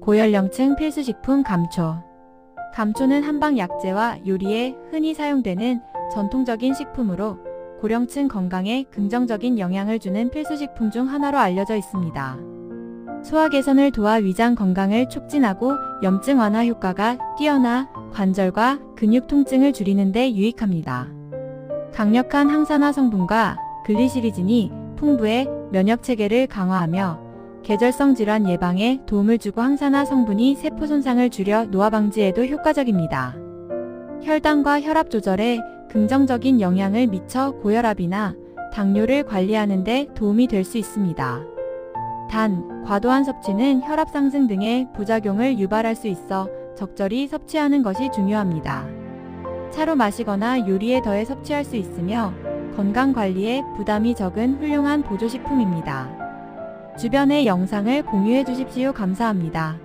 고연령층 필수식품 감초. 감초는 한방 약재와 요리에 흔히 사용되는 전통적인 식품으로 고령층 건강에 긍정적인 영향을 주는 필수식품 중 하나로 알려져 있습니다. 소화 개선을 도와 위장 건강을 촉진하고 염증 완화 효과가 뛰어나 관절과 근육 통증을 줄이는 데 유익합니다. 강력한 항산화 성분과 글리시리진이 풍부해 면역 체계를 강화하며 계절성 질환 예방에 도움을 주고 항산화 성분이 세포 손상을 줄여 노화 방지에도 효과적입니다. 혈당과 혈압 조절에 긍정적인 영향을 미쳐 고혈압이나 당뇨를 관리하는 데 도움이 될 수 있습니다. 단, 과도한 섭취는 혈압 상승 등의 부작용을 유발할 수 있어 적절히 섭취하는 것이 중요합니다. 차로 마시거나 요리에 더해 섭취할 수 있으며 건강 관리에 부담이 적은 훌륭한 보조식품입니다. 주변의 영상을 공유해 주십시오. 감사합니다.